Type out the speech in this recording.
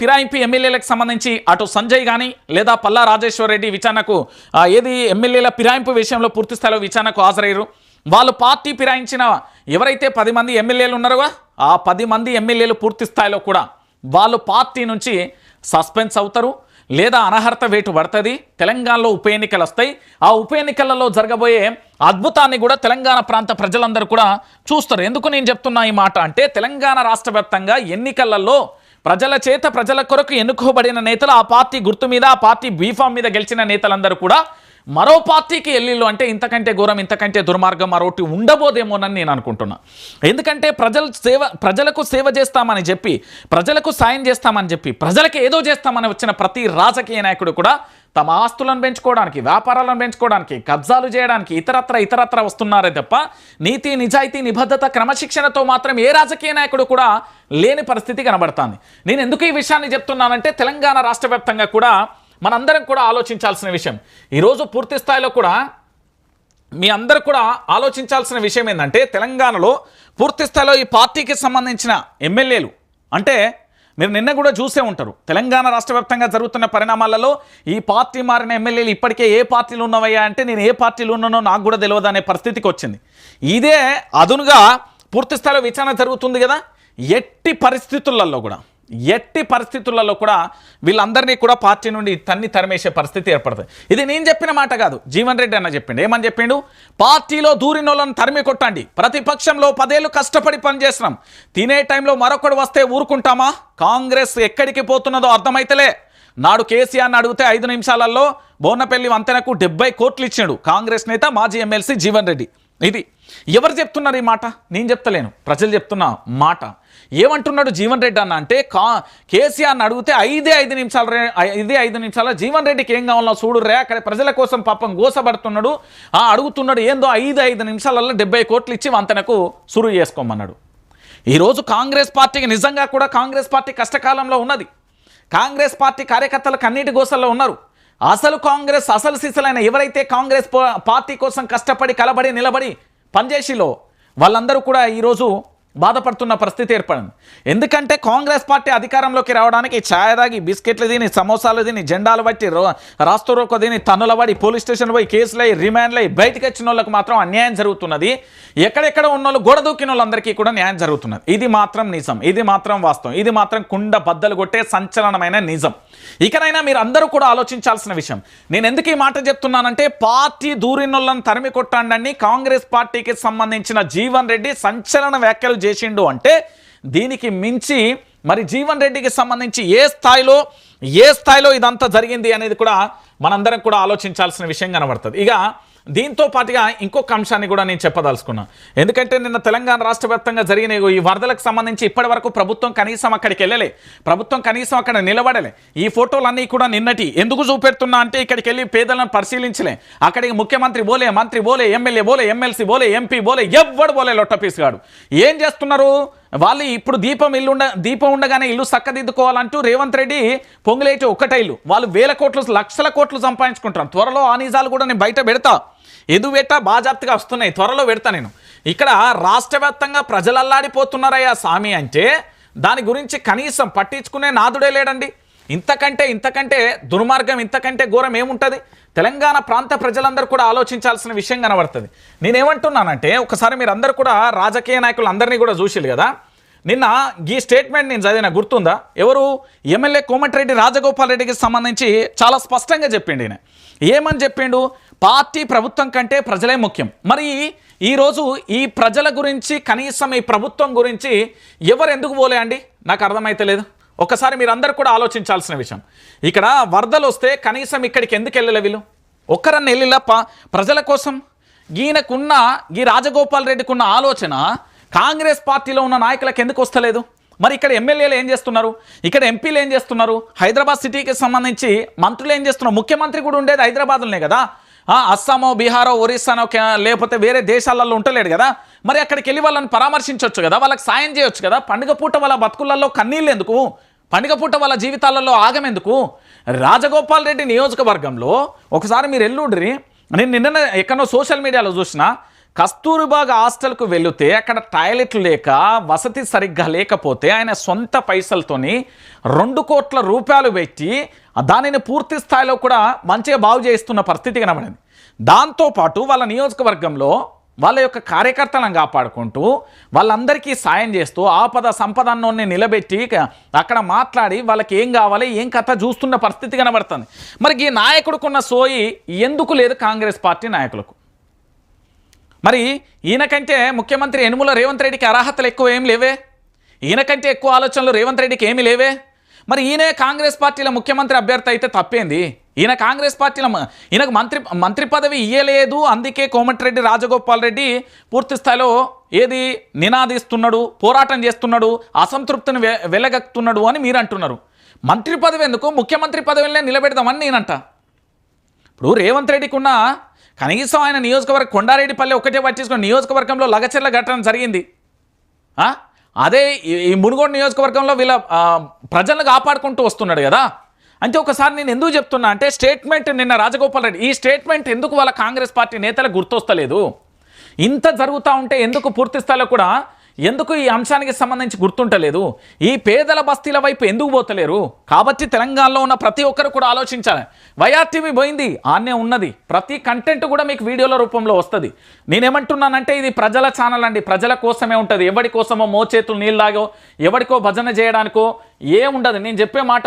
ఫిరాయింపు ఎమ్మెల్యేలకు సంబంధించి అటు సంజయ్ కానీ లేదా పల్లా రాజేశ్వర్ రెడ్డి విచారణకు ఏది ఎమ్మెల్యేల ఫిరాయింపు విషయంలో పూర్తి స్థాయిలో విచారణకు హాజరయ్యారు? వాళ్ళు పార్టీ ఫిరాయించిన ఎవరైతే పది మంది ఎమ్మెల్యేలు ఉన్నారో ఆ పది మంది ఎమ్మెల్యేలు పూర్తి స్థాయిలో కూడా వాళ్ళు పార్టీ నుంచి సస్పెన్స్ అవుతారు లేదా అనర్హత వేటు పడుతుంది. తెలంగాణలో ఉప ఎన్నికలు వస్తాయి. ఆ ఉప ఎన్నికలలో జరగబోయే అద్భుతాన్ని కూడా తెలంగాణ ప్రాంత ప్రజలందరూ కూడా చూస్తారు. ఎందుకు నేను చెప్తున్నా ఈ మాట అంటే తెలంగాణ రాష్ట్ర ఎన్నికలలో ప్రజల చేత ప్రజల కొరకు ఎన్నుకోబడిన నేతలు ఆ పార్టీ గుర్తు మీద ఆ పార్టీ బీఫామ్ మీద గెలిచిన నేతలందరూ కూడా మరో పార్టీకి ఎల్లిళ్ళు అంటే ఇంతకంటే ఘోరం ఇంతకంటే దుర్మార్గం మరోటి ఉండబోదేమోనని నేను అనుకుంటున్నా. ఎందుకంటే ప్రజల సేవ ప్రజలకు సేవ చేస్తామని చెప్పి ప్రజలకు సాయం చేస్తామని చెప్పి ప్రజలకు ఏదో చేస్తామని వచ్చిన ప్రతి రాజకీయ నాయకుడు కూడా తమ ఆస్తులను పెంచుకోవడానికి వ్యాపారాలను పెంచుకోవడానికి కబ్జాలు చేయడానికి ఇతరత్ర ఇతరత్ర వస్తున్నారే తప్ప నీతి నిజాయితీ నిబద్ధత క్రమశిక్షణతో మాత్రం ఏ రాజకీయ నాయకుడు కూడా లేని పరిస్థితి కనబడుతుంది. నేను ఎందుకు ఈ విషయాన్ని చెప్తున్నానంటే తెలంగాణ రాష్ట్ర కూడా మనందరం కూడా ఆలోచించాల్సిన విషయం. ఈరోజు పూర్తి స్థాయిలో కూడా మీ అందరు కూడా ఆలోచించాల్సిన విషయం ఏంటంటే తెలంగాణలో పూర్తి స్థాయిలో ఈ పార్టీకి సంబంధించిన ఎమ్మెల్యేలు అంటే మీరు నిన్న కూడా చూసే ఉంటారు. తెలంగాణ రాష్ట్ర వ్యాప్తంగా జరుగుతున్న పరిణామాలలో ఈ పార్టీ మారిన ఎమ్మెల్యేలు ఇప్పటికే ఏ పార్టీలు ఉన్నవయ్యా అంటే నేను ఏ పార్టీలు ఉన్నానో నాకు కూడా తెలియదు అనే పరిస్థితికి వచ్చింది. ఇదే అదునుగా పూర్తి స్థాయిలో విచారణ జరుగుతుంది కదా? ఎట్టి పరిస్థితులలో కూడా. ఎట్టి పరిస్థితులలో కూడా వీళ్ళందరినీ కూడా పార్టీ నుండి తన్ని తరిమేసే పరిస్థితి ఏర్పడుతుంది ఇది నేను చెప్పిన మాట కాదు. జీవన్ రెడ్డి అన్న చెప్పిండు. ఏమని చెప్పిండు? పార్టీలో దూరినోళ్ళని తరిమి కొట్టండి. ప్రతిపక్షంలో పదేళ్ళు కష్టపడి పనిచేస్తున్నాం తినే టైంలో మరొకడు వస్తే ఊరుకుంటామా? కాంగ్రెస్ ఎక్కడికి పోతున్నదో అర్థమైతలే. నాడు కేసీఆర్ని అడిగితే ఐదు నిమిషాలలో బోనపల్లి వంతెనకు డెబ్బై కోట్లు ఇచ్చాడు కాంగ్రెస్ నేత మాజీ ఎమ్మెల్సీ జీవన్ రెడ్డి. ఇది ఎవరు చెప్తున్నారు ఈ మాట? నేను చెప్తలేను. ప్రజలు చెప్తున్న మాట. ఏమంటున్నాడు జీవన్ రెడ్డి అన్న అంటే కా కేసీఆర్ని అడిగితే ఐదే ఐదు నిమిషాలు రే ఐదే ఐదు నిమిషాల జీవన్ రెడ్డికి ఏం కావాలో చూడు రే అక్కడ ప్రజల కోసం పాపం గోసపడుతున్నాడు. ఆ అడుగుతున్నాడు ఏందో ఐదు ఐదు నిమిషాలలో డెబ్బై కోట్లు ఇచ్చి వంతెనకు సురువు చేసుకోమన్నాడు. ఈరోజు కాంగ్రెస్ పార్టీకి నిజంగా కూడా కాంగ్రెస్ పార్టీ కష్టకాలంలో ఉన్నది. కాంగ్రెస్ పార్టీ కార్యకర్తలు కన్నీటి గోసల్లో ఉన్నారు. అసలు కాంగ్రెస్ అసలు సిసలైన ఎవరైతే కాంగ్రెస్ పార్టీ కోసం కష్టపడి కలబడి నిలబడి పనిచేసిలో. వాళ్ళందరూ కూడా ఈరోజు బాధపడుతున్న పరిస్థితి ఏర్పడింది. ఎందుకంటే కాంగ్రెస్ పార్టీ అధికారంలోకి రావడానికి ఛాయ తాగి బిస్కెట్లు తిని సమోసాలు తిని జెండాలు బట్టి రో- రాస్తూ రోకో తిని తన్నుల పడి పోలీస్ స్టేషన్ పోయి కేసులు అయ్యి రిమాండ్లు అయ్యి బయటకు వచ్చిన వాళ్ళకి మాత్రం అన్యాయం జరుగుతున్నది. ఎక్కడెక్కడ ఉన్న వాళ్ళు గోడ దూకిన వాళ్ళందరికీ కూడా న్యాయం జరుగుతున్నది. ఇది మాత్రం నిజం. ఇది మాత్రం వాస్తవం. ఇది మాత్రం కుండ బద్దలు కొట్టే సంచలనమైన నిజం. ఇకనైనా మీరు అందరూ కూడా ఆలోచించాల్సిన విషయం. నేను ఎందుకు ఈ మాట చెప్తున్నానంటే పార్టీ దూరినోళ్ళని తరిమి కొట్టండి కాంగ్రెస్ పార్టీకి సంబంధించిన జీవన్ రెడ్డి సంచలన వ్యాఖ్యలు చేసిండు అంటే దీనికి మించి మరి జీవన్ రెడ్డికి సంబంధించి ఏ స్థాయిలో ఏ స్థాయిలో ఇదంతా జరిగింది అనేది కూడా మనందరం కూడా ఆలోచించాల్సిన విషయం కనబడుతుంది. ఇక దీంతో పాటుగా ఇంకొక అంశాన్ని కూడా నేను చెప్పదలుచుకున్నా. ఎందుకంటే నిన్న తెలంగాణ రాష్ట్ర వ్యాప్తంగా జరిగిన ఈ వరదలకు సంబంధించి ఇప్పటి వరకు ప్రభుత్వం కనీసం అక్కడికి వెళ్ళలే. ప్రభుత్వం కనీసం అక్కడ నిలబడలే. ఈ ఫోటోలన్నీ కూడా నిన్నటి ఎందుకు చూపెడుతున్నా అంటే ఇక్కడికి వెళ్ళి పేదలను పరిశీలించలే. అక్కడికి ముఖ్యమంత్రి బోలే మంత్రి బోలే ఎమ్మెల్యే బోలే ఎమ్మెల్సీ బోలే ఎంపీ బోలే ఎవ్వడు బోలే లొట్టపీస్ గాడు. ఏం చేస్తున్నారు? వాళ్ళు ఇప్పుడు దీపం ఇల్లు దీపం ఉండగానే ఇల్లు చక్కదిద్దుకోవాలంటూ రేవంత్ రెడ్డి పొంగులేటి ఒక్కటైలు. వాళ్ళు వేల కోట్లు లక్షల కోట్లు సంపాదించుకుంటారు త్వరలో ఆ నిజాలు కూడా నేను బయట పెడతా. ఎదు పెట్టా బాజాప్తగా వస్తున్నాయి. త్వరలో పెడతా నేను. ఇక్కడ రాష్ట్ర వ్యాప్తంగా ప్రజలల్లాడిపోతున్నారయ్యా స్వామి అంటే దాని గురించి కనీసం పట్టించుకునే నాదుడే లేడండి. ఇంతకంటే ఇంతకంటే దుర్మార్గం ఇంతకంటే ఘోరం ఏముంటుంది? తెలంగాణ ప్రాంత ప్రజలందరూ కూడా ఆలోచించాల్సిన విషయం కనబడుతుంది. నేనేమంటున్నానంటే ఒకసారి మీరు అందరు కూడా రాజకీయ నాయకులు అందరినీ కూడా చూసిరు కదా. నిన్న ఈ స్టేట్మెంట్ నేను చదివిన గుర్తుందా? ఎవరు? ఎమ్మెల్యే కోమటిరెడ్డి రాజగోపాల్ రెడ్డికి సంబంధించి చాలా స్పష్టంగా చెప్పిండి నేను ఏమని చెప్పిండు? పార్టీ ప్రభుత్వం కంటే ప్రజలే ముఖ్యం. మరి ఈరోజు ఈ ప్రజల గురించి కనీసం ఈ ప్రభుత్వం గురించి ఎవరు ఎందుకు పోలే అండి? నాకు అర్థమైతలేదు ఒకసారి మీరు అందరు కూడా ఆలోచించాల్సిన విషయం. ఇక్కడ వరదలు వస్తే కనీసం ఇక్కడికి ఎందుకు వెళ్ళలే వీళ్ళు? ఒక్కరన్నా వెళ్ళిలా ప్రజల కోసం? ఈయనకున్న ఈ రాజగోపాల్ రెడ్డికి ఉన్న ఆలోచన కాంగ్రెస్ పార్టీలో ఉన్న నాయకులకు ఎందుకు వస్తలేదు? మరి ఇక్కడ ఎమ్మెల్యేలు ఏం చేస్తున్నారు? ఇక్కడ ఎంపీలు ఏం చేస్తున్నారు? హైదరాబాద్ సిటీకి సంబంధించి మంత్రులు ఏం చేస్తున్నారు? ముఖ్యమంత్రి కూడా ఉండేది హైదరాబాద్లోనే కదా? అస్సామో బీహారో ఒరిస్సానో లేకపోతే వేరే దేశాలలో ఉంటలేడు కదా? మరి అక్కడికి వెళ్ళి వాళ్ళని పరామర్శించవచ్చు కదా? వాళ్ళకి సాయం చేయొచ్చు కదా? పండుగ పూట వాళ్ళ బతుకులలో కన్నీళ్ళు ఎందుకు? పండుగ పూట వాళ్ళ జీవితాలలో ఆగమెందుకు రాజగోపాల్ రెడ్డి నియోజకవర్గంలో ఒకసారి మీరు ఎల్లుండ్రి నేను నిన్న ఎక్కడో సోషల్ మీడియాలో చూసినా కస్తూరిబాగ్ హాస్టల్కు వెళితే అక్కడ టాయిలెట్లు లేక వసతి సరిగ్గా లేకపోతే ఆయన సొంత పైసలతోని రెండు కోట్ల రూపాయలు పెట్టి దానిని పూర్తి స్థాయిలో కూడా మంచిగా బాగు చేస్తున్న పరిస్థితి కనబడింది. దాంతోపాటు వాళ్ళ నియోజకవర్గంలో వాళ్ళ యొక్క కార్యకర్తలను కాపాడుకుంటూ వాళ్ళందరికీ సాయం చేస్తూ ఆపద సంపద అన్నోన్ని నిలబెట్టి అక్కడ మాట్లాడి వాళ్ళకి ఏం కావాలి ఏం కథ చూస్తున్న పరిస్థితి కనబడుతుంది. మరి ఈ నాయకుడుకున్న సోయి ఎందుకు లేదు కాంగ్రెస్ పార్టీ నాయకులకు? మరి ఈయనకంటే ముఖ్యమంత్రి యనుమల రేవంత్ రెడ్డికి అర్హతలు ఎక్కువ ఏం లేవే? ఈయనకంటే ఎక్కువ ఆలోచనలు రేవంత్ రెడ్డికి ఏమీ లేవే? మరి ఈయనే కాంగ్రెస్ పార్టీల ముఖ్యమంత్రి అభ్యర్థి అయితే తప్పేంది? ఈయన కాంగ్రెస్ పార్టీల ఈయనకు మంత్రి మంత్రి పదవి ఇయ్యలేదు. అందుకే కోమటిరెడ్డి రాజగోపాల్ రెడ్డి పూర్తి స్థాయిలో ఏది నినాదిస్తున్నాడు పోరాటం చేస్తున్నాడు అసంతృప్తిని వె వెలగక్కుతున్నాడు అని మీరు అంటున్నారు. మంత్రి పదవి ఎందుకు? ముఖ్యమంత్రి పదవినే నిలబెడదామని నేనంట. ఇప్పుడు రేవంత్ రెడ్డికి ఉన్న కనీసం ఆయన నియోజకవర్గం కొండారెడ్డిపల్లి ఒకటే పట్టించుకుని నియోజకవర్గంలో లగచెర్ల ఘటన జరిగింది. అదే ఈ- ఈ మునుగోడు నియోజకవర్గంలో వీళ్ళ ప్రజలను కాపాడుకుంటూ వస్తున్నాడు కదా. అంటే ఒకసారి నేను ఎందుకు చెప్తున్నా అంటే స్టేట్మెంట్ నిన్న రాజగోపాల్ రెడ్డి ఈ స్టేట్మెంట్ ఎందుకు వాళ్ళ కాంగ్రెస్ పార్టీ నేతలకు గుర్తొస్తలేదు? ఇంత జరుగుతూ ఉంటే ఎందుకు పూర్తి స్థాయిలో కూడా ఎందుకు ఈ అంశానికి సంబంధించి గుర్తుంటలేదు? ఈ పేదల బస్తీల వైపు ఎందుకు పోతలేరు? కాబట్టి తెలంగాణలో ఉన్న ప్రతి ఒక్కరు కూడా ఆలోచించాలి. వైఆర్టీవీ పోయింది ఆనే ఉన్నది. ప్రతి కంటెంట్ కూడా మీకు వీడియోల రూపంలో వస్తుంది. నేనేమంటున్నానంటే ఇది ప్రజల ఛానల్ అండి. ప్రజల కోసమే ఉంటుంది. ఎవడి కోసమో మోచేతులు నీళ్ళలాగో ఎవడికో భజన చేయడానికో ఏ ఉండదు. నేను చెప్పే మాట